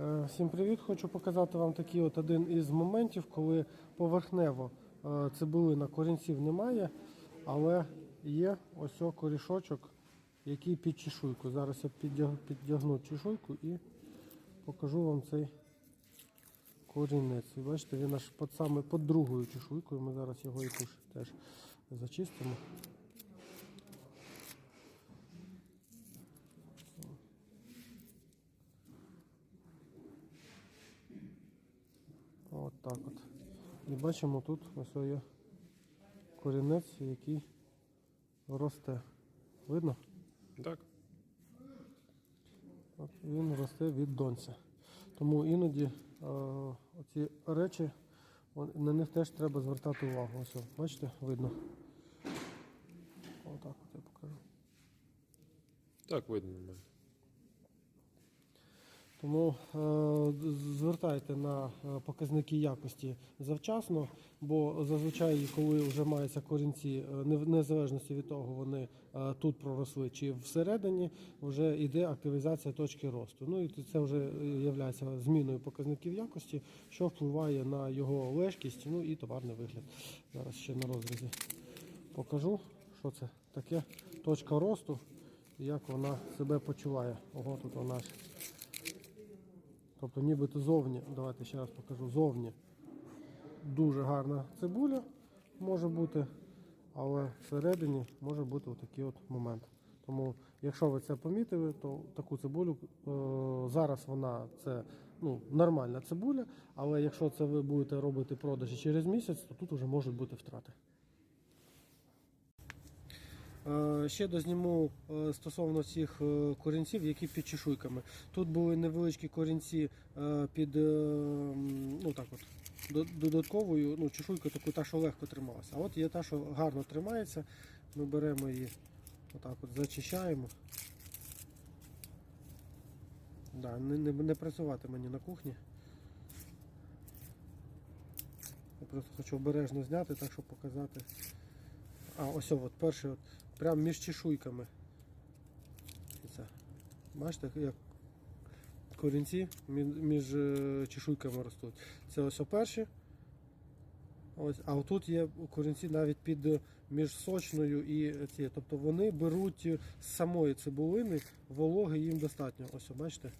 Е, Всім привіт! Хочу показати вам такий от один із моментів, коли поверхнево е, цибулина корінців немає, але є ось корішочок, який під чешуйку. Зараз я піддягну чешуйку і покажу вам цей корінець. Бачите, він аж під саме під другою чешуйкою. Ми зараз його і теж зачистимо. От так от. І бачимо тут ось є корінець, який росте. Видно? Так. От він росте від донця. Тому іноді е, оці речі, на них теж треба звертати увагу. Ось, о, бачите, видно. Отак от я покажу. Так видно. Тому е, звертайте на е, показники якості завчасно, бо зазвичай, коли вже маються корінці, е, незалежності від того, вони тут проросли чи всередині, вже йде активізація точки росту. Ну і це вже є зміною показників якості, що впливає на його лежкість, ну і товарний вигляд. Зараз ще на розрізі покажу, що це таке точка росту, як вона себе почуває. Ого, тут вона ж. Тобто нібито зовні, давайте ще раз покажу, зовні дуже гарна цибуля може бути, але всередині може бути отакий от момент. Тому, якщо ви це помітили, то таку цибулю е, зараз вона це ну, нормальна цибуля, але якщо це ви будете робити продажі через місяць, то тут вже можуть бути втрати. Е, Ще дозніму е, стосовно цих е, корінців, які під чешуйками. Тут були невеличкі корінці під ну, так от, додатковою ну, чешуйкою, таку та, що легко трималася. А от є та, що гарно тримається. Ми беремо її, отак от зачищаємо. Да, не, не, не працювати мені на кухні. Я просто хочу обережно зняти, так щоб показати. А, ось от перший, от, прямо між чешуйками. Це. Бачите, як корінці між е, чешуйками ростуть. Це ось перші. Ось, а отут є корінці навіть під е, між сочною і цією. Тобто вони беруть е, з самої цибулини, вологи їм достатньо. Ось, бачите?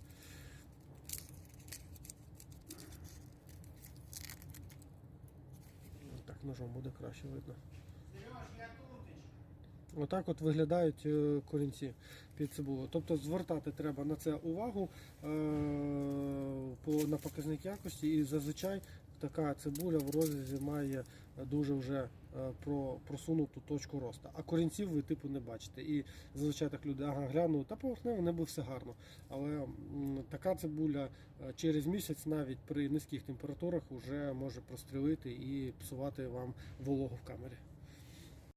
Так, ножом буде краще видно. Отак от виглядають е, корінці під цибулею. Тобто звертати треба на це увагу е, на показник якості і зазвичай така цибуля в розрізі має дуже вже е, про, просунуту точку росту. А корінців ви типу не бачите. І зазвичай так люди ага, глянули, та поверхнево небо все гарно. Але така цибуля через місяць навіть при низьких температурах вже може прострілити і псувати вам вологу в камері.